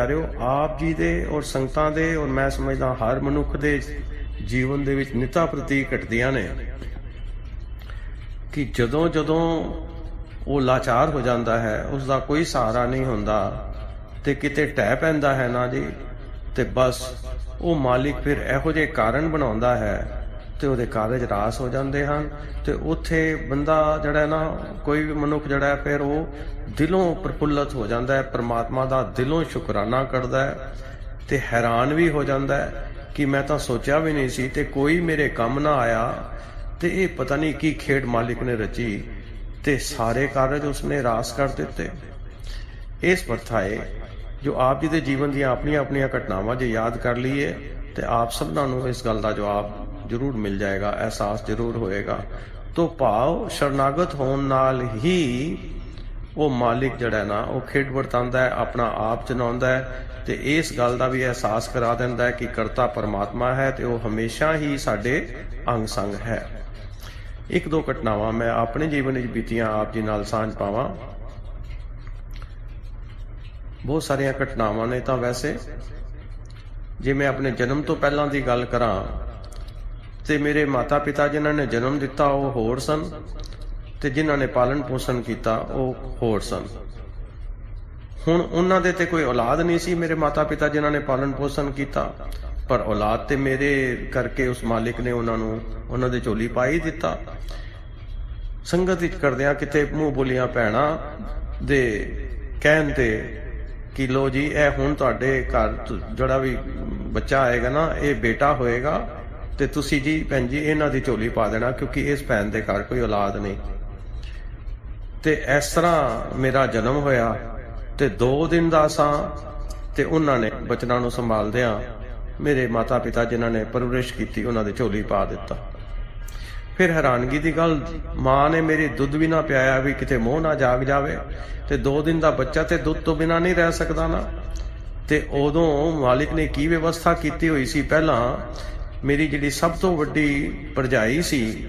ਪਿਆਰਿਓ, ਆਪ ਜੀ ਦੇ ਔਰ ਸੰਗਤਾਂ ਦੇ ਔਰ ਮੈਂ ਸਮਝਦਾ ਹਰ ਮਨੁੱਖ ਦੇ ਜੀਵਨ ਦੇ ਵਿੱਚ ਨਿਤਾ ਪ੍ਰਤੀ ਘਟਦੀਆਂ ਨੇ ਕਿ ਜਦੋਂ ਜਦੋਂ ਉਹ ਲਾਚਾਰ ਹੋ ਜਾਂਦਾ ਹੈ ਉਸ ਦਾ ਕੋਈ ਸਹਾਰਾ ਨਹੀਂ ਹੁੰਦਾ ਤੇ ਕਿਤੇ ਟਹਿ ਪੈਂਦਾ ਹੈ ਨਾ ਜੀ, ਤੇ ਬਸ ਉਹ ਮਾਲਿਕ ਫਿਰ ਇਹੋ ਜਿਹੇ ਕਾਰਨ ਬਣਾਉਂਦਾ ਹੈ ਤੇ ਉਹਦੇ ਕਾਰਜ ਰਾਸ ਹੋ ਜਾਂਦੇ ਹਨ ਤੇ ਉੱਥੇ ਬੰਦਾ ਜਿਹੜਾ ਨਾ ਕੋਈ ਵੀ ਮਨੁੱਖ ਜਿਹੜਾ ਫਿਰ ਉਹ ਦਿਲੋਂ ਪ੍ਰਫੁੱਲਤ ਹੋ ਜਾਂਦਾ ਹੈ, ਪ੍ਰਮਾਤਮਾ ਦਾ ਦਿਲੋਂ ਸ਼ੁਕਰਾਨਾ ਕਰਦਾ ਹੈ ਤੇ ਹੈਰਾਨ ਵੀ ਹੋ ਜਾਂਦਾ ਹੈ ਕਿ ਮੈਂ ਤਾਂ ਸੋਚਿਆ ਵੀ ਨਹੀਂ ਸੀ ਤੇ ਕੋਈ ਮੇਰੇ ਕੰਮ ਨਾ ਆਇਆ ਤੇ ਇਹ ਪਤਾ ਨਹੀਂ ਕੀ ਖੇਡ ਮਾਲਿਕ ਨੇ ਰਚੀ ਤੇ ਸਾਰੇ ਕਾਰਜ ਉਸਨੇ ਰਾਸ ਕਰ ਦਿੱਤੇ। ਇਸ ਪਰਥਾਏ ਜੋ ਆਪ ਜੀ ਦੇ ਜੀਵਨ ਦੀਆਂ ਆਪਣੀਆਂ ਆਪਣੀਆਂ ਘਟਨਾਵਾਂ ਜੇ ਯਾਦ ਕਰ ਲਈਏ ਤੇ ਆਪ ਸਭਨਾਂ ਨੂੰ ਇਸ ਗੱਲ ਦਾ ਜਵਾਬ ਜ਼ਰੂਰ ਮਿਲ ਜਾਏਗਾ, ਅਹਿਸਾਸ ਜ਼ਰੂਰ ਹੋਏਗਾ। ਤੋ ਭਾਵ ਸ਼ਰਨਾਗਤ ਹੋਣ ਨਾਲ ਹੀ ਉਹ ਮਾਲਿਕ ਜਿਹੜਾ ਨਾ, ਉਹ ਖੇਡ ਵਰਤਾਂਦਾ ਹੈ, ਆਪਣਾ ਆਪ ਚਲਾਉਂਦਾ ਹੈ ਤੇ ਇਸ ਗੱਲ ਦਾ ਵੀ ਅਹਿਸਾਸ ਕਰਾ ਦਿੰਦਾ ਹੈ ਕਿ ਕਰਤਾ ਪਰਮਾਤਮਾ ਹੈ ਤੇ ਉਹ ਹਮੇਸ਼ਾ ਹੀ ਸਾਡੇ ਅੰਗ ਸੰਗ ਹੈ। ਇੱਕ ਦੋ ਘਟਨਾਵਾਂ ਮੈਂ ਆਪਣੇ ਜੀਵਨ ਵਿੱਚ ਬੀਤੀਆਂ, ਆਪ ਜੀ ਨਾਲ ਸਾਂਝ ਪਾਵਾਂ। ਬਹੁਤ ਸਾਰੀਆਂ ਘਟਨਾਵਾਂ ਨੇ ਤਾਂ ਵੈਸੇ। ਜੇ ਮੈਂ ਆਪਣੇ ਜਨਮ ਤੋਂ ਪਹਿਲਾਂ ਦੀ ਗੱਲ ਕਰਾਂ ਤੇ ਮੇਰੇ ਮਾਤਾ-ਪਿਤਾ ਜਿਨ੍ਹਾਂ ਨੇ ਜਨਮ ਦਿੱਤਾ, ਉਹ ਹੋਰ ਸਨ ਤੇ ਜਿਨ੍ਹਾਂ ਨੇ ਪਾਲਣ ਪੋਸ਼ਣ ਕੀਤਾ, ਉਹ ਹੋਰ ਸਨ। ਹੁਣ ਉਹਨਾਂ ਦੇ ਤੇ ਕੋਈ ਔਲਾਦ ਨਹੀਂ ਸੀ ਮੇਰੇ ਮਾਤਾ-ਪਿਤਾ ਜਿਨ੍ਹਾਂ ਨੇ ਪਾਲਣ ਪੋਸ਼ਣ ਕੀਤਾ, ਪਰ ਔਲਾਦ ਤੇ ਮੇਰੇ ਕਰਕੇ ਉਸ ਮਾਲਿਕ ਨੇ ਉਹਨਾਂ ਨੂੰ, ਉਹਨਾਂ ਦੇ ਝੋਲੀ ਪਾਈ ਦਿੱਤਾ। ਸੰਗਤ ਵਿੱਚ ਕਰਦਿਆਂ ਕਿਤੇ ਮੂੰਹ ਬੋਲੀਆਂ ਭੈਣਾ ਦੇ ਕਹਿਣ ਤੇ ਕਿ ਲੋ ਜੀ, ਇਹ ਹੁਣ ਤੁਹਾਡੇ ਘਰ ਜਿਹੜਾ ਵੀ ਬੱਚਾ ਆਏਗਾ ਨਾ, ਇਹ ਬੇਟਾ ਹੋਏਗਾ ਤੇ ਤੁਸੀਂ ਜੀ ਭੈਣ ਜੀ, ਇਹਨਾਂ ਦੀ ਝੋਲੀ ਪਾ ਦੇਣਾ, ਕਿਉਂਕਿ ਇਸ ਭੈਣ ਦੇ ਘਰ ਕੋਈ ਔਲਾਦ ਨਹੀਂ। ਤੇ ਇਸ ਤਰ੍ਹਾਂ ਮੇਰਾ ਜਨਮ ਹੋਇਆ ਤੇ 2 ਦਿਨ ਦਾ ਸਾਂ ਤੇ ਉਹਨਾਂ ਨੇ ਬਚਨਾਂ ਨੂੰ ਸੰਭਾਲਦਿਆਂ ਮੇਰੇ ਮਾਤਾ ਪਿਤਾ ਜਿਨ੍ਹਾਂ ਨੇ ਪਰਵਰਿਸ਼ ਕੀਤੀ, ਉਹਨਾਂ ਦੇ ਝੋਲੀ ਪਾ ਦਿੱਤਾ। ਫਿਰ ਹੈਰਾਨਗੀ ਦੀ ਗੱਲ, ਮਾਂ ਨੇ ਮੇਰੀ ਦੁੱਧ ਵੀ ਨਾ ਪਿਆਇਆ ਵੀ ਕਿਤੇ ਮੋਹ ਨਾ ਜਾਗ ਜਾਵੇ ਤੇ 2 ਦਿਨ ਦਾ ਬੱਚਾ ਤੇ ਦੁੱਧ ਤੋਂ ਬਿਨਾ ਨਹੀਂ ਰਹਿ ਸਕਦਾ ਨਾ। ਤੇ ਉਦੋਂ ਮਾਲਿਕ ਨੇ ਕੀ ਵਿਵਸਥਾ ਕੀਤੀ ਹੋਈ ਸੀ? ਪਹਿਲਾਂ ਮੇਰੀ ਜਿਹੜੀ ਸਭ ਤੋਂ ਵੱਡੀ ਪਰਜਾਈ ਸੀ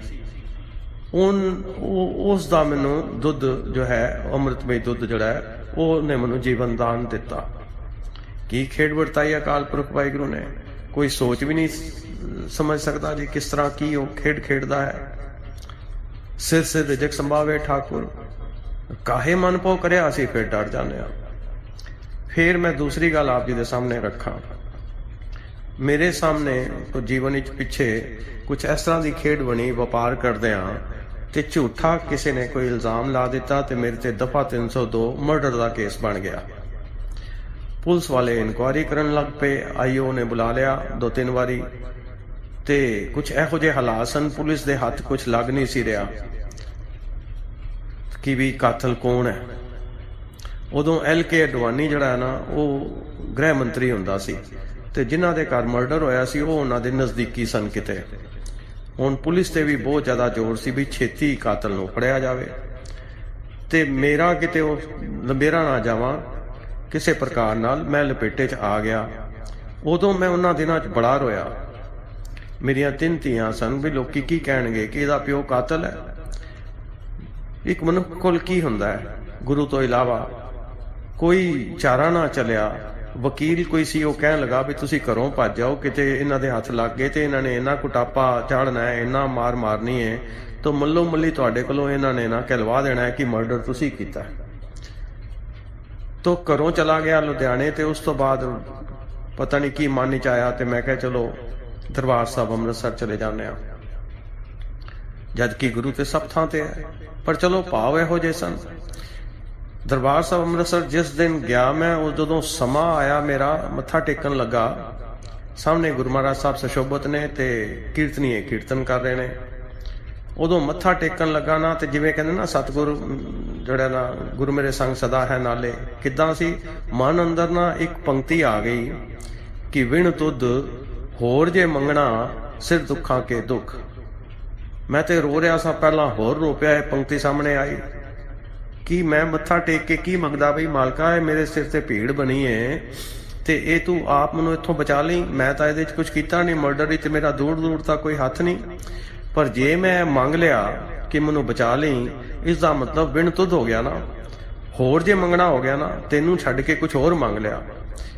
ਉਨ ਉਹ- ਉਸ ਦਾ ਮੈਨੂੰ ਦੁੱਧ ਜੋ ਹੈ, ਅੰਮ੍ਰਿਤਮਈ ਦੁੱਧ ਜਿਹੜਾ ਹੈ, ਉਹਨੇ ਮੈਨੂੰ ਜੀਵਨ ਦਾਨ ਦਿੱਤਾ। ਕੀ ਖੇਡ ਵਰਤਾਈ ਅਕਾਲ ਪੁਰਖ ਵਾਹਿਗੁਰੂ ਨੇ? ਕੋਈ ਸੋਚ ਵੀ ਨਹੀਂ ਸਮਝ ਸਕਦਾ ਜੀ ਕਿਸ ਤਰ੍ਹਾਂ ਕੀ ਉਹ ਖੇਡ ਖੇਡਦਾ ਹੈ। ਸਿਰ ਸਿਰ ਰਿਜਕ ਸੰਭਾਵੇ ਠਾਕੁਰ। ਕਾਹੇ ਮਨ ਪੋ ਕਰਿਆ ਅਸੀਂ ਫਿਰ ਡਰ ਜਾਂਦੇ ਆ ਫਿਰ ਮੈਂ ਦੂਸਰੀ ਗੱਲ ਆਪ ਜੀ ਦੇ ਸਾਹਮਣੇ ਰੱਖਾਂ। ਮੇਰੇ ਸਾਹਮਣੇ ਕੁਝ ਜੀਵਨ ਵਿੱਚ ਪਿੱਛੇ ਕੁਝ ਇਸ ਤਰ੍ਹਾਂ ਦੀ ਖੇਡ ਬਣੀ, ਵਪਾਰ ਕਰਦੇ ਆ ਤੇ ਝੂਠਾ ਕਿਸੇ ਨੇ ਕੋਈ ਇਲਜ਼ਾਮ ਲਾ ਦਿੱਤਾ ਤੇ ਮੇਰੇ ਤੇ ਦਫਾ 302 ਮਰਡਰ ਦਾ ਕੇਸ ਬਣ ਗਿਆ। ਪੁਲਿਸ ਵਾਲੇ ਇਨਕੁਆਇਰੀ ਕਰਨ ਲੱਗ ਪਏ, ਆਈਓ ਨੇ ਬੁਲਾ ਲਿਆ ਦੋ ਤਿੰਨ ਵਾਰੀ ਤੇ ਕੁਝ ਇਹੋ ਜਿਹੇ ਹਾਲਾਤ ਸਨ, ਪੁਲਿਸ ਦੇ ਹੱਥ ਕੁਝ ਲੱਗ ਨਹੀਂ ਸੀ ਰਿਹਾ ਕਿ ਵੀ ਕਾਤਲ ਕੌਣ ਹੈ। ਉਦੋਂ ਐਲ ਕੇ ਅਡਵਾਨੀ ਜਿਹੜਾ ਹੈ ਨਾ, ਉਹ ਗ੍ਰਹਿ ਮੰਤਰੀ ਹੁੰਦਾ ਸੀ। ਤੇ ਜਿਨ੍ਹਾਂ ਦੇ ਘਰ ਮਰਡਰ ਹੋਇਆ ਸੀ, ਉਹ ਉਹਨਾਂ ਦੇ ਨਜ਼ਦੀਕੀ ਸਨ ਕਿਤੇ। ਹੁਣ ਪੁਲਿਸ ਤੇ ਵੀ ਬਹੁਤ ਜ਼ਿਆਦਾ ਜ਼ੋਰ ਸੀ ਵੀ ਛੇਤੀ ਕਾਤਲ ਨੂੰ ਫੜਿਆ ਜਾਵੇ। ਤੇ ਮੇਰਾ ਕਿਤੇ ਉਹ, ਲੰਬੇਰਾ ਨਾ ਜਾਵਾਂ, ਕਿਸੇ ਪ੍ਰਕਾਰ ਨਾਲ ਮੈਂ ਲਪੇਟੇ 'ਚ ਆ ਗਿਆ। ਉਦੋਂ ਮੈਂ ਉਹਨਾਂ ਦਿਨਾਂ 'ਚ ਬੜਾ ਰੋਇਆ। ਮੇਰੀਆਂ ਤਿੰਨ ਧੀਆਂ ਸਨ ਵੀ ਲੋਕੀ ਕੀ ਕਹਿਣਗੇ ਕਿ ਇਹਦਾ ਪਿਓ ਕਾਤਲ ਹੈ? ਇੱਕ ਮਨੁੱਖ ਕੋਲ ਕੀ ਹੁੰਦਾ ਹੈ? ਗੁਰੂ ਤੋਂ ਇਲਾਵਾ ਕੋਈ ਚਾਰਾ ਨਾ ਚੱਲਿਆ। ਵਕੀਲ ਕੋਈ ਸੀ, ਉਹ ਕਹਿਣ ਲੱਗਾ ਵੀ ਤੁਸੀਂ ਘਰੋਂ ਭੱਜ ਜਾਓ ਕਿਤੇ ਇਹਨਾਂ ਦੇ ਹੱਥ ਲੱਗ ਗਏ ਤੇ ਇਹਨਾਂ ਨੇ ਇੰਨਾ ਕੁਟਾਪਾ ਚਾੜਨਾ ਹੈ, ਇੰਨਾ ਮਾਰ ਮਾਰਨੀ ਹੈ, ਤਾਂ ਮੱਲੋ ਮੱਲੀ ਤੁਹਾਡੇ ਕੋਲੋਂ ਇਹਨਾਂ ਨੇ ਨਾ ਕਹਿਲਵਾ ਦੇਣਾ ਹੈ ਕਿ ਮਰਡਰ ਤੁਸੀਂ ਕੀਤਾ ਤੋ ਘਰੋਂ ਚਲਾ ਗਿਆ ਲੁਧਿਆਣੇ ਤੇ ਉਸ ਤੋਂ ਬਾਅਦ ਪਤਾ ਨਹੀਂ ਕੀ ਮਨ ਚ ਆਇਆ ਤੇ ਮੈਂ ਕਿਹਾ ਚਲੋ ਦਰਬਾਰ ਸਾਹਿਬ ਅੰਮ੍ਰਿਤਸਰ ਚਲੇ ਜਾਂਦੇ ਆ ਜਦ ਕਿ ਗੁਰੂ ਤੇ ਸਭ ਥਾਂ ਤੇ ਹੈ, ਪਰ ਚਲੋ ਭਾਵ ਇਹੋ ਜਿਹੇ ਸਨ। ਦਰਬਾਰ ਸਾਹਿਬ ਅੰਮ੍ਰਿਤਸਰ, ਜਿਸ ਦਿਨ ਗਿਆ ਮੈਂ, ਉਹ ਜਦੋਂ ਸਮਾਂ ਆਇਆ ਮੇਰਾ, ਮੱਥਾ ਟੇਕਣ ਲੱਗਾ, ਸਾਹਮਣੇ ਗੁਰੂ ਮਹਾਰਾਜ ਸਾਹਿਬ ਸਸ਼ੋਭਤ ਨੇ ਤੇ ਕੀਰਤਨੀਏ ਕੀਰਤਨ ਕਰ ਰਹੇ ਨੇ। ਉਦੋਂ ਮੱਥਾ ਟੇਕਣ ਲੱਗਾ ਨਾ, ਤੇ ਜਿਵੇਂ ਕਹਿੰਦੇ ਨਾ, ਸਤਿਗੁਰ ਜਿਹੜਾ ਨਾ, ਗੁਰੂ ਮੇਰੇ ਸੰਗ ਸਦਾ ਹੈ ਨਾਲੇ, ਕਿਦਾਂ ਸੀ? ਮਨ ਅੰਦਰ ਨਾ ਇੱਕ ਪੰਕਤੀ ਆ ਗਈ ਕਿ ਵਿਣ ਤੁਧ ਹੋਰ ਜੇ ਮੰਗਣਾ, ਸਿਰ ਦੁੱਖਾਂ ਕੇ ਦੁੱਖ। ਮੈਂ ਤੇ ਰੋ ਰਿਹਾ ਸਾਂ, ਪਹਿਲਾਂ ਹੋਰ ਰੋ ਪਿਆ, ਇਹ ਪੰਕਤੀ ਸਾਹਮਣੇ ਆਈ। ਕਿ ਮੈਂ ਮੱਥਾ ਟੇਕ ਕੇ ਕੀ ਮੰਗਦਾ ਬਈ, ਮਾਲਕਾ, ਇਹ ਮੇਰੇ ਸਿਰ ਤੇ ਭੀੜ ਬਣੀ ਏ ਤੇ ਇਹ ਤੂੰ ਆਪ ਮੈਨੂੰ ਇੱਥੋਂ ਬਚਾ ਲਈ। ਮੈਂ ਤਾਂ ਇਹਦੇ 'ਚ ਕੁਝ ਕੀਤਾ ਨਹੀਂ ਮਰਡਰ ਵਿੱਚ ਮੇਰਾ ਦੂਰ ਦੂਰ ਤੱਕ ਕੋਈ ਹੱਥ ਨਹੀਂ। ਪਰ ਜੇ ਮੈਂ ਮੰਗ ਲਿਆ ਕਿ ਮੈਨੂੰ ਬਚਾ ਲਈ, ਇਸ ਦਾ ਮਤਲਬ ਬਿਨ ਤੁਧ ਹੋ ਗਿਆ ਨਾ। ਹੋਰ ਜੇ ਮੰਗਣਾ ਹੋ ਗਿਆ ਨਾ, ਤੈਨੂੰ ਛੱਡ ਕੇ ਕੁਝ ਹੋਰ ਮੰਗ ਲਿਆ।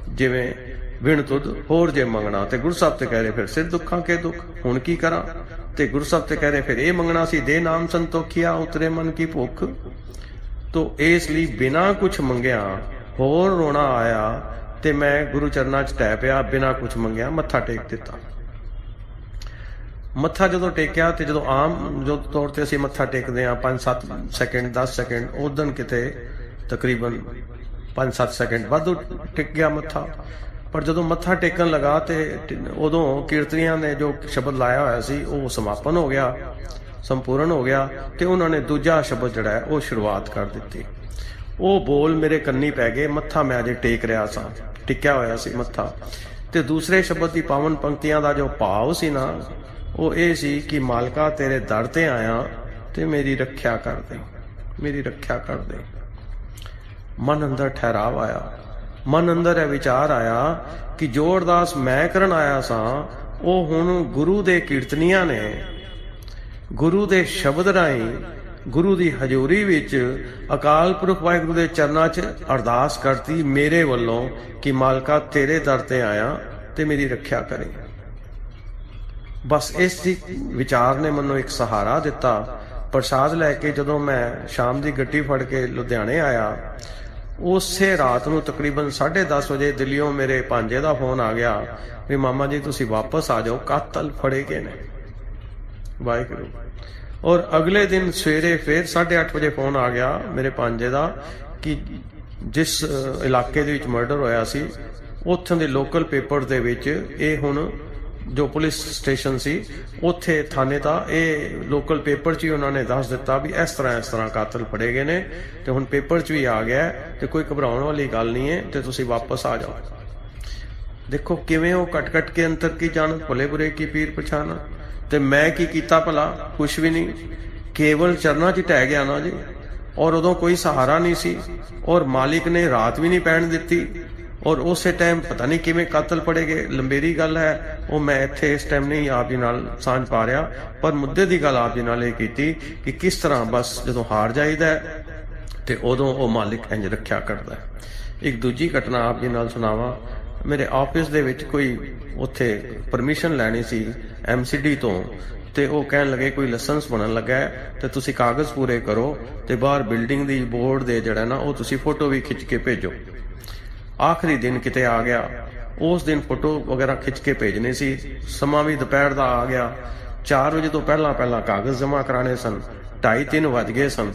ਜਿਵੇਂ ਵਿਣ ਤੁਧ, ਹੋਰ ਜੇ ਮੰਗਣਾ ਤੇ ਗੁਰੂ ਸਾਹਿਬ ਤੇ ਕਹਿ ਰਹੇ, ਫਿਰ ਸਿਰ ਦੁੱਖਾਂ ਕੇ ਦੁੱਖ, ਹੁਣ ਕੀ ਕਰਾਂ? ਤੇ ਗੁਰੂ ਸਾਹਿਬ ਤੇ ਕਹਿ ਰਹੇ, ਫਿਰ ਇਹ ਮੰਗਣਾ ਸੀ, ਦੇ ਨਾਮ ਸੰਤੋਖਿਆ, ਉਤਰੇ ਮਨ ਕੀ ਭੁੱਖ। ਤੋ ਇਸ ਲਈ ਬਿਨਾ ਕੁਝ ਮੰਗਿਆ, ਹੋਰ ਰੋਣਾ ਆਇਆ ਤੇ ਮੈਂ ਗੁਰੂ ਚਰਨਾਂ 'ਚ ਟੈ ਪਿਆ, ਬਿਨਾ ਕੁਝ ਮੰਗਿਆ, ਮੱਥਾ ਟੇਕ ਦਿੱਤਾ। ਮੱਥਾ ਜਦੋਂ ਟੇਕਿਆ ਤੇ ਜਦੋਂ ਆਮ ਜੋ ਤੌਰ ਤੇ ਅਸੀਂ ਮੱਥਾ ਟੇਕਦੇ ਆ 5-7 ਸੈਕਿੰਡ 10 ਸੈਕਿੰਡ ਉਦੋਂ ਕਿਤੇ ਤਕਰੀਬਨ 5-7 ਸੈਕਿੰਡ ਵੱਧ ਟਿਕ ਗਿਆ ਮੱਥਾ। ਪਰ ਜਦੋਂ ਮੱਥਾ ਟੇਕਣ ਲਗਾ ਤੇ ਉਦੋਂ ਕੀਰਤਨੀਆਂ ਨੇ ਜੋ ਸ਼ਬਦ ਲਾਇਆ ਹੋਇਆ ਸੀ, ਉਹ ਸਮਾਪਨ ਹੋ ਗਿਆ। ਸੰਪੂਰਨ ਹੋ ਗਿਆ ਤੇ ਉਹਨਾਂ ਨੇ ਦੂਜਾ ਸ਼ਬਦ ਜਿਹੜਾ ਹੈ, ਉਹ ਸ਼ੁਰੂਆਤ ਕਰ ਦਿੱਤੀ। ਉਹ ਬੋਲ ਮੇਰੇ ਕੰਨੀ ਪੈ ਗਏ, ਮੱਥਾ ਮੈਂ ਅਜੇ ਟੇਕ ਰਿਹਾ ਸਾਂ। ਟਿਕਿਆ ਹੋਇਆ ਸੀ ਮੱਥਾ। ਤੇ ਦੂਸਰੇ ਸ਼ਬਦ ਦੀ ਪਾਵਨ ਪੰਕਤੀਆਂ ਦਾ ਜੋ ਭਾਵ ਸੀ ਨਾ, ਉਹ ਇਹ ਸੀ ਕਿ ਮਾਲਕਾ ਤੇਰੇ ਦਰ ਤੇ ਆਇਆ ਤੇ ਮੇਰੀ ਰੱਖਿਆ ਕਰ ਦੇ। ਮੇਰੀ ਰੱਖਿਆ ਕਰ ਦੇ। ਮਨ ਅੰਦਰ ਠਹਿਰਾਵ ਆਇਆ। ਮਨ ਅੰਦਰ ਇਹ ਵਿਚਾਰ ਆਇਆ ਕਿ ਜੋ ਅਰਦਾਸ ਮੈਂ ਕਰਨ ਆਇਆ ਸਾਂ, ਉਹ ਹੁਣ ਗੁਰੂ ਦੇ ਕੀਰਤਨੀਆਂ ਨੇ ਗੁਰੂ ਦੇ ਸ਼ਬਦ ਰਾਹੀਂ ਗੁਰੂ ਦੀ ਹਜ਼ੂਰੀ ਵਿੱਚ ਅਕਾਲ ਪੁਰਖ ਵਾਹਿਗੁਰੂ ਦੇ ਚਰਨਾਂ 'ਚ ਅਰਦਾਸ ਕਰਤੀ, ਮੇਰੇ ਵੱਲੋਂ ਕਿ ਮਾਲਕਾ ਤੇਰੇ ਦਰ ਤੇ ਆਇਆ ਤੇ ਮੇਰੀ ਰੱਖਿਆ ਕਰੇ। ਬਸ ਇਸ ਦੀ ਵਿਚਾਰ ਨੇ ਮੈਨੂੰ ਇੱਕ ਸਹਾਰਾ ਦਿੱਤਾ। ਪ੍ਰਸਾਦ ਲੈ ਕੇ ਜਦੋਂ ਮੈਂ ਸ਼ਾਮ ਦੀ ਗੱਡੀ ਫੜ ਕੇ ਲੁਧਿਆਣੇ ਆਇਆ, ਉਸੇ ਰਾਤ ਨੂੰ ਤਕਰੀਬਨ 10:30 ਵਜੇ ਦਿੱਲੀੋਂ ਮੇਰੇ ਭਾਂਜੇ ਦਾ ਫੋਨ ਆ ਗਿਆ ਵੀ, ਮਾਮਾ ਜੀ, ਤੁਸੀਂ ਵਾਪਸ ਆ ਜਾਓ, ਕਾਤਲ ਫੜੇ ਗਏ ਨੇ। ਵਾਹਿਗੁਰੂ ਔਰ ਅਗਲੇ ਦਿਨ ਸਵੇਰੇ ਫੇਰ 8:30 ਵਜੇ ਫੋਨ ਆ ਗਿਆ ਮੇਰੇ ਭਾਂਜੇ ਦਾ ਕਿ ਜਿਸ ਇਲਾਕੇ ਦੇ ਵਿੱਚ ਮਰਡਰ ਹੋਇਆ ਸੀ, ਉੱਥੋਂ ਦੇ ਲੋਕਲ ਪੇਪਰ ਦੇ ਵਿੱਚ ਇਹ ਹੁਣ ਜੋ ਪੁਲਿਸ ਸਟੇਸ਼ਨ ਸੀ, ਉੱਥੇ ਥਾਣੇ ਦਾ ਇਹ ਲੋਕਲ ਪੇਪਰ 'ਚ ਹੀ ਉਹਨਾਂ ਨੇ ਦੱਸ ਦਿੱਤਾ ਵੀ ਇਸ ਤਰ੍ਹਾਂ ਇਸ ਤਰ੍ਹਾਂ ਕਾਤਲ ਫੜੇ ਗਏ ਨੇ ਤੇ ਹੁਣ ਪੇਪਰ 'ਚ ਵੀ ਆ ਗਿਆ ਹੈ ਤੇ ਕੋਈ ਘਬਰਾਉਣ ਵਾਲੀ ਗੱਲ ਨਹੀਂ ਹੈ ਤੇ ਤੁਸੀਂ ਵਾਪਸ ਆ ਜਾਓ। ਦੇਖੋ ਕਿਵੇਂ ਉਹ ਕਟ ਕਟ ਕੇ ਅੰਤਰ ਕੀ ਜਾਣ, ਭਲੇ ਬੁਰੇ ਕੀ ਪੀਰ ਪਛਾਨ ਤੇ ਮੈਂ ਕੀ ਕੀਤਾ ਭਲਾ? ਕੁਛ ਵੀ ਨਹੀਂ। ਕੇਵਲ ਚਰਨਾਂ 'ਚ ਟਹਿ ਗਿਆ ਨਾ ਜੀ। ਔਰ ਉਦੋਂ ਕੋਈ ਸਹਾਰਾ ਨਹੀਂ ਸੀ। ਔਰ ਮਾਲਿਕ ਨੇ ਰਾਤ ਵੀ ਨਹੀਂ ਪੈਣ ਦਿੱਤੀ। ਔਰ ਉਸੇ ਟਾਈਮ ਪਤਾ ਨਹੀਂ ਕਿਵੇਂ ਕਾਤਲ ਪੜੇ ਗਏ। ਲੰਬੇਰੀ ਗੱਲ ਹੈ, ਉਹ ਮੈਂ ਇੱਥੇ ਇਸ ਟਾਈਮ ਨਹੀਂ ਆਪ ਜੀ ਨਾਲ ਸਾਂਝ ਪਾ ਰਿਹਾ। ਪਰ ਮੁੱਦੇ ਦੀ ਗੱਲ ਆਪ ਜੀ ਨਾਲ ਇਹ ਕੀਤੀ ਕਿ ਕਿਸ ਤਰ੍ਹਾਂ ਬਸ ਜਦੋਂ ਹਾਰ ਜਾਈਦਾ ਤੇ ਉਦੋਂ ਉਹ ਮਾਲਿਕ ਇੰਜ ਰੱਖਿਆ ਕਰਦਾ ਇੱਕ ਦੂਜੀ ਘਟਨਾ ਆਪ ਜੀ ਨਾਲ ਸੁਣਾਵਾਂ। ਮੇਰੇ ਆਫਿਸ ਦੇ ਵਿੱਚ ਕੋਈ ਉੱਥੇ ਪਰਮਿਸ਼ਨ ਲੈਣੀ ਸੀ ਐਮਸੀਡੀ ਤੋਂ, ਤੇ ਉਹ ਕਹਿਣ ਲੱਗੇ ਕੋਈ ਲਾਇਸੈਂਸ ਬਣਨ ਲੱਗਾ ਹੈ, ਤੇ ਤੁਸੀਂ ਕਾਗਜ਼ ਪੂਰੇ ਕਰੋ, ਤੇ ਬਾਹਰ ਬਿਲਡਿੰਗ ਦੀ ਬੋਰਡ ਦੇ ਜਿਹੜਾ ਨਾ, ਉਹ ਤੁਸੀਂ ਫੋਟੋ ਵੀ ਖਿੱਚ ਕੇ ਭੇਜੋ। ਆਖਰੀ ਦਿਨ ਕਿਤੇ ਆ ਗਿਆ। ਉਸ ਦਿਨ ਫੋਟੋ ਵਗੈਰਾ ਖਿੱਚ ਕੇ ਭੇਜਣੇ ਸੀ। ਸਮਾਂ ਵੀ ਦੁਪਹਿਰ ਦਾ ਆ ਗਿਆ। 4 ਵਜੇ ਤੋਂ ਪਹਿਲਾਂ ਪਹਿਲਾਂ ਕਾਗਜ਼ ਜਮ੍ਹਾਂ ਕਰਾਣੇ ਸਨ। 2:30 ਵੱਜ ਗਏ ਸਨ।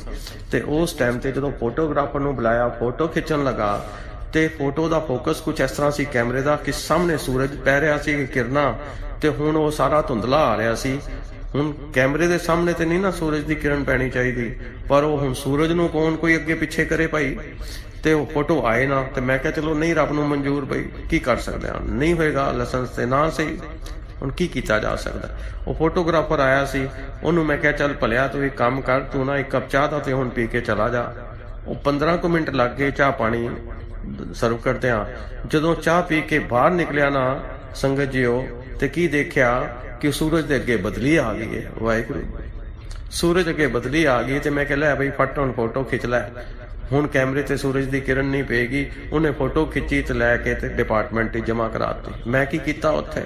ਤੇ ਉਸ ਟਾਈਮ ਤੇ ਜਦੋਂ ਫੋਟੋਗ੍ਰਾਫਰ ਨੂੰ ਬੁਲਾਇਆ ਫੋਟੋ ਖਿੱਚਣ ਲੱਗਾ ਤੇ ਫੋਟੋ ਦਾ ਫੋਕਸ ਕੁਝ ਇਸ ਤਰ੍ਹਾਂ ਸੀ ਕੈਮਰੇ ਦਾ ਕਿ ਸਾਹਮਣੇ ਸੂਰਜ ਪੈ ਰਿਹਾ ਸੀ ਕਿਰਨਾਂ ਤੇ ਹੁਣ ਉਹ ਸਾਰਾ ਧੁੰਦਲਾ ਆ ਰਿਹਾ ਸੀ। ਹੁਣ ਕੈਮਰੇ ਦੇ ਸਾਹਮਣੇ ਤੇ ਨਹੀਂ ਨਾ ਸੂਰਜ ਦੀ ਕਿਰਨ ਪੈਣੀ ਚਾਹੀਦੀ, ਪਰ ਉਹ ਹੁਣ ਸੂਰਜ ਨੂੰ ਕੌਣ ਕੋਈ ਅੱਗੇ ਪਿੱਛੇ ਕਰੇ ਭਾਈ? ਤੇ ਉਹ ਫੋਟੋ ਆਏ ਨਾ ਤੇ ਮੈਂ ਕਿਹਾ ਚਲੋ ਨਹੀਂ ਰੱਬ ਨੂੰ ਮਨਜ਼ੂਰ ਬਈ, ਕੀ ਕਰ ਸਕਦੇ ਹਾਂ? ਨਹੀਂ ਹੋਏਗਾ, ਲਾਇਸੈਂਸ ਤੇ ਨਾ ਸਹੀ। ਹੁਣ ਕੀ ਕੀਤਾ ਜਾ ਸਕਦਾ? ਉਹ ਫੋਟੋਗ੍ਰਾਫਰ ਆਇਆ ਸੀ, ਉਹਨੂੰ ਮੈਂ ਕਿਹਾ ਚੱਲ ਭਲਿਆ ਤੂੰ ਇੱਕ ਕੰਮ ਕਰ, ਤੂੰ ਨਾ ਇੱਕ ਕੱਪ ਚਾਹ ਦਾ ਤੇ ਹੁਣ ਪੀ ਕੇ ਚਲਾ ਜਾ। ਉਹ 15 ਕੁ ਮਿੰਟ ਲੱਗ ਗਏ ਚਾਹ ਪਾਣੀ ਸਰਵ ਕਰਦੇ ਆ ਜਦੋਂ ਚਾਹ ਪੀ ਕੇ ਬਾਹਰ ਨਿਕਲਿਆ ਨਾ, ਸੰਗਤ ਜੀਓ, ਤੇ ਕੀ ਦੇਖਿਆ ਕਿ ਸੂਰਜ ਦੇ ਅੱਗੇ ਬਦਲੀ ਆ ਗਈ ਹੈ, ਵਾਹਿਗੁਰੂ। ਸੂਰਜ ਅੱਗੇ ਬਦਲੀ ਆ ਗਈ ਤੇ ਮੈਂ ਕਿਹਾ, ਲੈ ਬਈ, ਫਟ ਹੁਣ ਫੋਟੋ ਖਿੱਚ ਲੈ। ਹੁਣ ਕੈਮਰੇ ਤੇ ਸੂਰਜ ਦੀ ਕਿਰਨ ਨਹੀਂ ਪਏਗੀ, ਉਹਨੇ ਫੋਟੋ ਖਿੱਚੀ ਤੇ ਲੈ ਕੇ ਤੇ ਡਿਪਾਰਟਮੈਂਟ 'ਚ ਜਮ੍ਹਾਂ ਕਰਾਤੀ। ਮੈਂ ਕੀ ਕੀਤਾ ਉੱਥੇ?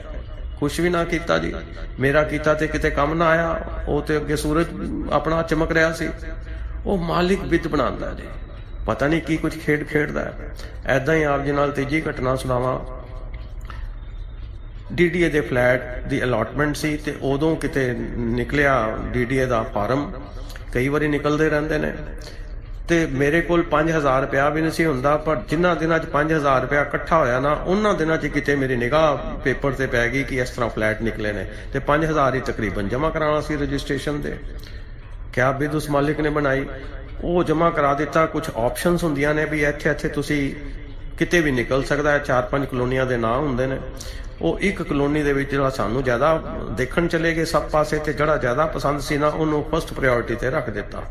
ਕੁਛ ਵੀ ਨਾ ਕੀਤਾ ਜੀ। ਮੇਰਾ ਕੀਤਾ ਤੇ ਕਿਤੇ ਕੰਮ ਨਾ ਆਇਆ, ਉਹ ਤੇ ਅੱਗੇ ਸੂਰਜ ਆਪਣਾ ਚਮਕ ਰਿਹਾ ਸੀ। ਉਹ ਮਾਲਿਕ ਵਿਦ ਬਣਾਉਂਦਾ ਜੀ। ਪਤਾ ਨਹੀਂ ਕੀ ਕੁਝ ਖੇਡ ਖੇਡਦਾ ਹੈ। ਐਦਾਂ ਹੀ ਆਪ ਜੀ ਨਾਲ ਤੀਜੀ ਘਟਨਾ ਸੁਣਾਵਾਂ। ਡੀਡੀਏ ਦੇ ਫਲੈਟ ਦੀ ਅਲਾਟਮੈਂਟ ਸੀ ਤੇ ਉਦੋਂ ਕਿਤੇ ਨਿਕਲਿਆ ਡੀਡੀਏ ਦਾ ਫਾਰਮ। ਕਈ ਵਾਰੀ ਨਿਕਲਦੇ ਰਹਿੰਦੇ ਨੇ। ਤੇ ਮੇਰੇ ਕੋਲ 5000 ਰੁਪਇਆ ਵੀ ਨਹੀਂ ਸੀ ਹੁੰਦਾ, ਪਰ ਜਿੰਨਾ ਦਿਨਾਂ 'ਚ 5000 ਰੁਪਇਆ ਇਕੱਠਾ ਹੋਇਆ ਨਾ, ਉਹਨਾਂ ਦਿਨਾਂ 'ਚ ਕਿਤੇ ਮੇਰੀ ਨਿਗਾਹ ਪੇਪਰ ਤੇ ਪੈ ਗਈ ਕਿ ਇਸ ਤਰ੍ਹਾਂ ਫਲੈਟ ਨਿਕਲੇ ਨੇ। ਤੇ 5000 ਹੀ ਤਕਰੀਬਨ ਜਮ੍ਹਾਂ ਕਰਾਉਣਾ ਸੀ ਰਜਿਸਟ੍ਰੇਸ਼ਨ ਤੇ। ਕਿਆ ਬਿਦ ਉਸ ਮਾਲਿਕ ਨੇ ਬਣਾਈ? ਉਹ ਜਮ੍ਹਾਂ ਕਰਾ ਦਿੱਤਾ। ਕੁਝ ਆਪਸ਼ਨਸ ਹੁੰਦੀਆਂ ਨੇ ਵੀ ਇੱਥੇ ਇੱਥੇ ਤੁਸੀਂ ਕਿਤੇ ਵੀ ਨਿਕਲ ਸਕਦਾ ਹੈ। ਚਾਰ ਪੰਜ ਕਲੋਨੀਆਂ ਦੇ ਨਾਂ ਹੁੰਦੇ ਨੇ। ਉਹ ਇੱਕ ਕਲੋਨੀ ਦੇ ਵਿੱਚ ਜਿਹੜਾ ਸਾਨੂੰ ਜ਼ਿਆਦਾ ਦੇਖਣ ਚਲੇ ਗਏ ਸਭ ਪਾਸੇ ਤੇ ਜਿਹੜਾ ਜ਼ਿਆਦਾ ਪਸੰਦ ਸੀ ਨਾ, ਉਹਨੂੰ ਫਸਟ ਪ੍ਰਾਇੋਰਟੀ ਤੇ ਰੱਖ ਦਿੱਤਾ।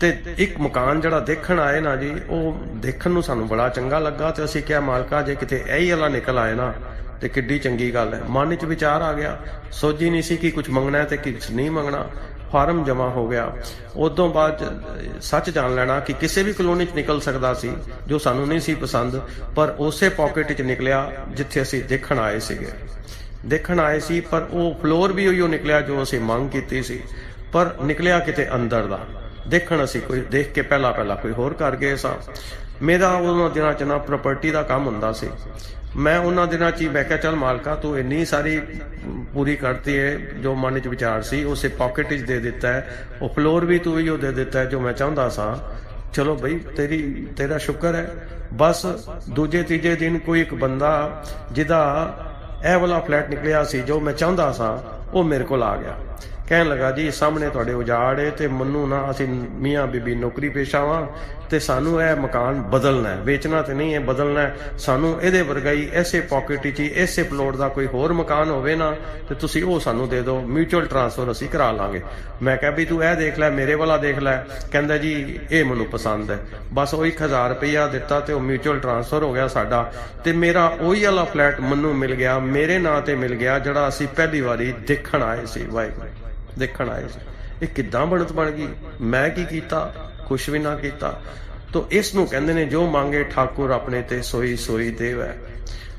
ਤੇ ਇੱਕ ਮਕਾਨ ਜਿਹੜਾ ਦੇਖਣ ਆਏ ਨਾ ਜੀ, ਉਹ ਦੇਖਣ ਨੂੰ ਸਾਨੂੰ ਬੜਾ ਚੰਗਾ ਲੱਗਾ ਤੇ ਅਸੀਂ ਕਿਹਾ, ਮਾਲਕਾ, ਜੇ ਕਿਤੇ ਇਹੀ ਵਾਲਾ ਨਿਕਲ ਆਏ ਨਾ, ਤੇ ਕਿੱਡੀ ਚੰਗੀ ਗੱਲ ਹੈ। ਮਨ ਵਿੱਚ ਵਿਚਾਰ ਆ ਗਿਆ। ਸੋਝੀ ਨਹੀਂ ਸੀ ਕਿ ਕੁਝ ਮੰਗਣਾ ਹੈ ਤੇ ਕੁਝ ਨਹੀਂ ਮੰਗਣਾ। ਫਾਰਮ ਜਮ੍ਹਾਂ ਹੋ ਗਿਆ। ਉਦੋਂ ਬਾਅਦ ਸੱਚ ਜਾਣ ਲੈਣਾ ਕਿ ਕਿਸੇ ਵੀ ਕਲੋਨੀ 'ਚ ਨਿਕਲ ਸਕਦਾ ਸੀ, ਜੋ ਸਾਨੂੰ ਨਹੀਂ ਸੀ ਪਸੰਦ, ਪਰ ਉਸੇ ਪਾਕਟ 'ਚ ਨਿਕਲਿਆ ਜਿੱਥੇ ਅਸੀਂ ਦੇਖਣ ਆਏ ਸੀਗੇ। ਦੇਖਣ ਆਏ ਸੀ, ਪਰ ਉਹ ਫਲੋਰ ਵੀ ਉਹੀ ਨਿਕਲਿਆ ਜੋ ਅਸੀਂ ਮੰਗ ਕੀਤੀ ਸੀ। ਪਰ ਨਿਕਲਿਆ ਕਿਤੇ ਅੰਦਰ ਦਾ। ਦੇਖਣ ਅਸੀਂ ਕੋਈ, ਦੇਖ ਕੇ ਪਹਿਲਾਂ ਪਹਿਲਾਂ ਕੋਈ ਹੋਰ ਕਰ ਗਏ ਸਾਂ। ਮੇਰਾ ਉਹਨਾਂ ਦਿਨਾਂ ਚ ਨਾ ਪ੍ਰਾਪਰਟੀ ਦਾ ਕੰਮ ਹੁੰਦਾ ਸੀ। ਮੈਂ ਉਹਨਾਂ ਦਿਨਾਂ ਚ ਹੀ ਮੈਂ ਕਿਹਾ, ਚੱਲ ਮਾਲਕਾ, ਤੂੰ ਇੰਨੀ ਸਾਰੀ ਪੂਰੀ ਕਰਤੀ ਹੈ ਜੋ ਮਨ 'ਚ ਵਿਚਾਰ ਸੀ, ਉਸੇ ਪਾਕਟ 'ਚ ਦੇ ਦਿੱਤਾ ਹੈ ਉਹ ਫਲੋਰ ਵੀ ਤੂੰ ਹੀ ਉਹ ਦੇ ਦਿੱਤਾ ਜੋ ਮੈਂ ਚਾਹੁੰਦਾ ਸਾਂ। ਚਲੋ ਬਈ, ਤੇਰੀ, ਤੇਰਾ ਸ਼ੁਕਰ ਹੈ ਬਸ ਦੂਜੇ, ਤੀਜੇ ਦਿਨ ਕੋਈ ਇੱਕ ਬੰਦਾ ਜਿਹਦਾ ਇਹ ਵਾਲਾ ਫਲੈਟ ਨਿਕਲਿਆ ਸੀ, ਜੋ ਮੈਂ ਚਾਹੁੰਦਾ ਸਾਂ, ਉਹ ਮੇਰੇ ਕੋਲ ਆ ਗਿਆ। ਕਹਿਣ ਲੱਗਾ, ਜੀ, ਸਾਹਮਣੇ ਤੁਹਾਡੇ ਉਜਾੜ ਏ ਤੇ ਮੰਨੂ ਨਾ, ਅਸੀਂ ਮੀਆਂ ਬੀਬੀ ਨੌਕਰੀ ਪੇਸ਼ਾ ਵਾਂ ਤੇ ਸਾਨੂੰ ਇਹ ਮਕਾਨ ਬਦਲਣਾ ਹੈ। ਵੇਚਣਾ ਤੇ ਨਹੀਂ ਹੈ ਬਦਲਣਾ ਸਾਨੂੰ ਇਹਦੇ ਵਰਗਾ ਹੀ ਐਸੇ ਪਾਕਟ ਵਿੱਚ ਹੀ, ਐਸੇ ਪਲੋਟ ਦਾ ਕੋਈ ਹੋਰ ਮਕਾਨ ਹੋਵੇ ਨਾ, ਤੇ ਤੁਸੀਂ ਉਹ ਸਾਨੂੰ ਦੇ ਦਿਓ। ਮਿਊਚੁਅਲ ਟ੍ਰਾਂਸਫਰ ਅਸੀਂ ਕਰਾ ਲਾਂਗੇ। ਮੈਂ ਕਿਹਾ, ਵੀ ਤੂੰ ਇਹ ਦੇਖ ਲੈ, ਮੇਰੇ ਵਾਲਾ ਦੇਖ ਲੈ। ਕਹਿੰਦਾ, ਜੀ, ਇਹ ਮੈਨੂੰ ਪਸੰਦ ਹੈ। ਬਸ ਉਹ 1000 ਰੁਪਇਆ ਦਿੱਤਾ ਤੇ ਉਹ ਮਿਊਚੁਅਲ ਟ੍ਰਾਂਸਫਰ ਹੋ ਗਿਆ ਸਾਡਾ। ਤੇ ਮੇਰਾ ਉਹੀ ਵਾਲਾ ਫਲੈਟ ਮੈਨੂੰ ਮਿਲ ਗਿਆ, ਮੇਰੇ ਨਾਂ ਤੇ ਮਿਲ ਗਿਆ, ਜਿਹੜਾ ਅਸੀਂ ਪਹਿਲੀ ਵਾਰੀ ਦੇਖਣ ਆਏ ਸੀ, ਵਾਹਿਗੁਰੂ। ਦੇਖਣ ਆਏ ਸੀ। ਇਹ ਕਿੱਦਾਂ ਬਣਤ ਬਣ ਗਈ? ਮੈਂ ਕੀ ਕੀਤਾ? ਕੁਛ ਵੀ ਨਾ ਕੀਤਾ। ਤੋ ਇਸ ਨੂੰ ਕਹਿੰਦੇ ਨੇ, ਜੋ ਮੰਗੇ ਠਾਕੁਰ ਆਪਣੇ ਤੇ ਸੋਈ ਸੋਈ ਦੇਵ। ਹੈ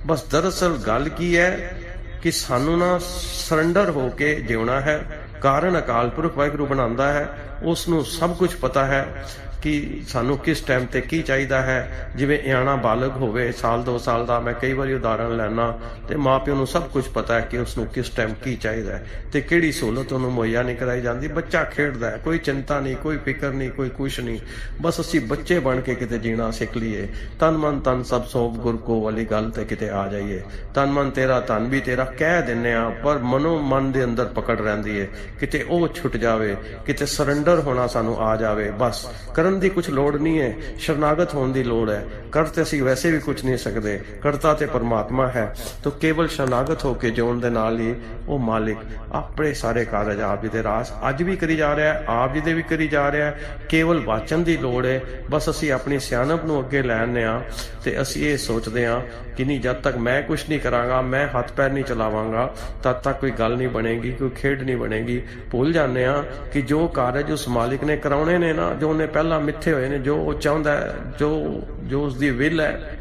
ਬਸ ਦਰਅਸਲ ਗੱਲ ਕੀ ਹੈ ਕਿ ਸਾਨੂੰ ਨਾ ਸਰੈਂਡਰ ਹੋ ਕੇ ਜਿਉਣਾ ਹੈ। ਕਾਰਨ ਅਕਾਲ ਪੁਰਖ ਵਾਹਿਗੁਰੂ ਬਣਾਉਂਦਾ ਹੈ। ਉਸ ਨੂੰ ਸਭ ਕੁਝ ਪਤਾ ਹੈ। ਕਿ ਸਾਨੂੰ ਕਿਸ ਟਾਈਮ ਤੇ ਕੀ ਚਾਹੀਦਾ ਹੈ? ਜਿਵੇਂ ਇਆਣਾ ਬਾਲਗ ਹੋਵੇ, ਸਾਲ 2 ਸਾਲ ਦਾ ਮੈਂ ਕਈ ਵਾਰੀ ਉਦਾਹਰਣ ਲੈਣਾ ਤੇ ਮਾਪਿਓ ਨੂੰ ਸਭ ਕੁਝ ਪਤਾ ਹੈ ਕਿ ਉਸ ਨੂੰ ਕਿਸ ਟਾਈਮ ਕੀ ਚਾਹੀਦਾ ਹੈ ਤੇ ਕਿਹੜੀ ਸਹੂਲਤ ਉਹਨੂੰ ਮੁਹੱਈਆ ਨਹੀਂ ਕਰਾਈ ਜਾਂਦੀ। ਬੱਚਾ ਖੇਡਦਾ ਹੈ, ਕੋਈ ਚਿੰਤਾ ਨਹੀਂ, ਕੋਈ ਫਿਕਰ ਨਹੀਂ, ਕੋਈ ਕੁਛ ਨਹੀਂ। ਬਸ ਅਸੀਂ ਬੱਚੇ ਬਣ ਕੇ ਕਿਤੇ ਜੀਣਾ ਸਿੱਖ ਲਈਏ। ਤਨ ਮਨ ਤਨ ਸਭ ਸੋਭ ਗੁਰ ਕੋ ਵਾਲੀ ਗੱਲ ਤੇ ਕਿਤੇ ਆ ਜਾਈਏ। ਤਨ ਮਨ ਤੇਰਾ ਤਨ ਵੀ ਤੇਰਾ ਕਹਿ ਦਿੰਨੇ ਆ, ਪਰ ਮਨੋ ਮਨ ਦੇ ਅੰਦਰ ਪਕੜ ਰਹਿੰਦੀ ਹੈ ਕਿਤੇ ਉਹ ਛੁੱਟ ਜਾਵੇ, ਕਿਤੇ ਸਰੈਂਡਰ ਹੋਣਾ ਸਾਨੂੰ ਆ ਜਾਵੇ, ਬਸ। ਕਰਨ ਦੀ ਕੁਝ ਲੋੜ ਨਹੀਂ ਹੈ, ਸ਼ਰਨਾਗਤ ਹੋਣ ਦੀ ਲੋੜ ਹੈ। ਕਰ ਤੇ ਅਸੀਂ ਵੈਸੇ ਵੀ ਕੁਝ ਨਹੀਂ ਸਕਦੇ, ਕਰਤਾ ਤੇ ਪਰਮਾਤਮਾ ਹੈ। ਤਾਂ ਕੇਵਲ ਸ਼ਰਨਾਗਤ ਹੋ ਕੇ ਜਿਉਣ ਦੇ ਨਾਲ ਹੀ ਉਹ ਮਾਲਿਕ ਆਪਣੇ ਸਾਰੇ ਕਾਰਜ ਆਪ ਜੀ ਦੇ ਰਾਸ ਅੱਜ ਵੀ ਕਰੀ ਜਾ ਰਿਹਾ ਹੈ, ਆਪ ਜੀ ਦੇ ਵੀ ਕਰੀ ਜਾ ਰਿਹਾ ਹੈ। ਕੇਵਲ ਵਾਚਨ ਦੀ ਲੋੜ ਹੈ, ਬਸ ਅਸੀਂ ਆਪਣੀ ਸਿਆਣਪ ਨੂੰ ਅੱਗੇ ਲੈਣੇ ਆਉਂਦੇ ਹਾਂ ਤੇ ਅਸੀਂ ਇਹ ਸੋਚਦੇ ਹਾਂ ਕਿ ਨਹੀਂ, ਜਦ ਤੱਕ ਮੈਂ ਕੁਝ ਨਹੀਂ ਕਰਾਂਗਾ, ਮੈਂ ਹੱਥ ਪੈਰ ਨਹੀਂ ਚਲਾਵਾਂਗਾ, ਤਦ ਤੱਕ ਕੋਈ ਗੱਲ ਨਹੀਂ ਬਣੇਗੀ, ਕੋਈ ਖੇਡ ਨਹੀਂ ਬਣੇਗੀ। ਭੁੱਲ ਜਾਂਦੇ ਆ ਕਿ ਜੋ ਕਾਰਜ ਉਸ ਮਾਲਿਕ ਨੇ ਕਰਾਉਣੇ ਨੇ ਨਾ, ਜੋ ਉਹਨੇ ਪਹਿਲਾਂ ਮਿੱਥੇ ਹੋਏ ਨੇ, ਜੋ ਉਹ ਚਾਹੁੰਦਾ ਜੋ ਜੋ ਉਸ ਦੀ ਵਿਲ ਹੈ,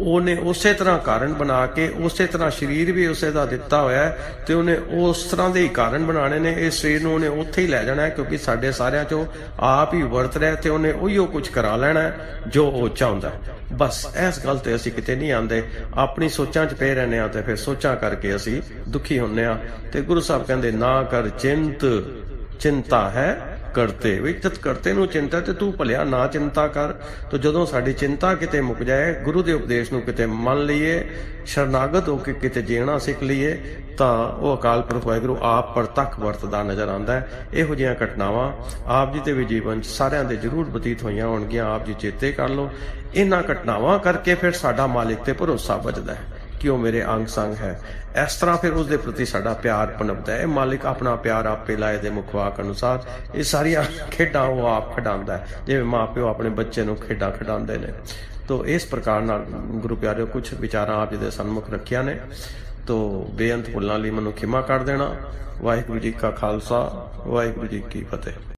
ਉਹਨੇ ਉਸੇ ਤਰ੍ਹਾਂ ਕਾਰਨ ਬਣਾ ਕੇ, ਉਸੇ ਤਰ੍ਹਾਂ ਸਰੀਰ ਵੀ ਉਸੇ ਦਾ ਦਿੱਤਾ ਹੋਇਆ ਤੇ ਉਹਨੇ ਉਸ ਤਰ੍ਹਾਂ ਦੇ ਹੀ ਕਾਰਨ ਬਣਾਣੇ ਨੇ। ਇਸ ਸਰੀਰ ਨੂੰ ਉਹਨੇ ਉੱਥੇ ਹੀ ਲੈ ਜਾਣਾ ਕਿਉਂਕਿ ਸਾਡੇ ਸਾਰਿਆਂ ਚੋਂ ਆਪ ਹੀ ਵਰਤ ਰਿਹਾ ਤੇ ਉਹਨੇ ਉਹੀਓ ਕੁਝ ਕਰਾ ਲੈਣਾ ਜੋ ਉਹ ਚਾਹੁੰਦਾ ਬਸ ਇਸ ਗੱਲ ਤੇ ਅਸੀਂ ਕਿਤੇ ਨਹੀਂ ਆਂਦੇ ਆਪਣੀ ਸੋਚਾਂ 'ਚ ਪਏ ਰਹਿੰਦੇ ਆ ਤੇ ਫਿਰ ਸੋਚਾਂ ਕਰਕੇ ਅਸੀਂ ਦੁਖੀ ਹੁੰਨੇ ਆ ਤੇ ਗੁਰੂ ਸਾਹਿਬ ਕਹਿੰਦੇ, ਨਾ ਕਰ ਚਿੰਤ, ਚਿੰਤਾ ਹੈ ਕਰਤੇ ਵੀ ਜਦ ਕਰਤੇ ਨੂੰ ਚਿੰਤਾ ਤੇ ਤੂੰ ਭਲਿਆ ਨਾ ਚਿੰਤਾ ਕਰ। ਤੇ ਜਦੋਂ ਸਾਡੀ ਚਿੰਤਾ ਕਿਤੇ ਮੁੱਕ ਜਾਏ, ਗੁਰੂ ਦੇ ਉਪਦੇਸ਼ ਨੂੰ ਕਿਤੇ ਮੰਨ ਲਈਏ, ਸ਼ਰਨਾਗਤ ਹੋ ਕੇ ਕਿਤੇ ਜੀਣਾ ਸਿੱਖ ਲਈਏ, ਤਾਂ ਉਹ ਅਕਾਲ ਪੁਰਖ ਵਾਹਿਗੁਰੂ ਆਪ ਪ੍ਰਤੱਖ ਵਰਤਦਾ ਨਜ਼ਰ ਆਉਂਦਾ ਹੈ। ਇਹੋ ਜਿਹੀਆਂ ਘਟਨਾਵਾਂ ਆਪ ਜੀ ਦੇ ਵੀ ਜੀਵਨ 'ਚ ਸਾਰਿਆਂ ਦੇ ਜ਼ਰੂਰ ਬਤੀਤ ਹੋਈਆਂ ਹੋਣਗੀਆਂ। ਆਪ ਜੀ ਚੇਤੇ ਕਰ ਲਓ। ਇਹਨਾਂ ਘਟਨਾਵਾਂ ਕਰਕੇ ਫਿਰ ਸਾਡਾ ਮਾਲਿਕ ਤੇ ਭਰੋਸਾ ਵੱਜਦਾ ਹੈ। ਕਿ ਉਹ ਮੇਰੇ ਅੰਗ ਸੰਗ ਹੈ? ਇਸ ਤਰ੍ਹਾਂ ਫਿਰ ਉਸ ਦੇ ਪ੍ਰਤੀ ਸਾਡਾ ਪਿਆਰ ਪਨਪਦਾ ਹੈ। ਮਾਲਿਕ ਆਪਣਾ ਪਿਆਰ ਆਪੇ ਲਾਏ ਦੇ ਮੁਖਵਾਕ ਅਨੁਸਾਰ ਇਹ ਸਾਰੀਆਂ ਖੇਡਾਂ ਉਹ ਆਪ ਖਿਡਾਉਂਦਾ ਹੈ। ਜਿਵੇਂ ਮਾਪਿਓ ਆਪਣੇ ਬੱਚੇ ਨੂੰ ਖੇਡਾਂ ਖਿਡਾਉਂਦੇ ਨੇ। ਤੋ ਇਸ ਪ੍ਰਕਾਰ ਨਾਲ ਗੁਰੂ ਪਿਆਰਿਓ ਕੁਝ ਵਿਚਾਰਾਂ ਆਪ ਜੀ ਦੇ ਸਨਮੁਖ ਰੱਖਿਆ ਨੇ। ਤੋ ਬੇਅੰਤ ਭੁੱਲਾਂ ਲਈ ਮੈਨੂੰ ਖਿਮਾ ਕਰ ਦੇਣਾ। ਵਾਹਿਗੁਰੂ ਜੀ ਕਾ ਖਾਲਸਾ, ਵਾਹਿਗੁਰੂ ਜੀ ਕੀ ਫਤਿਹ।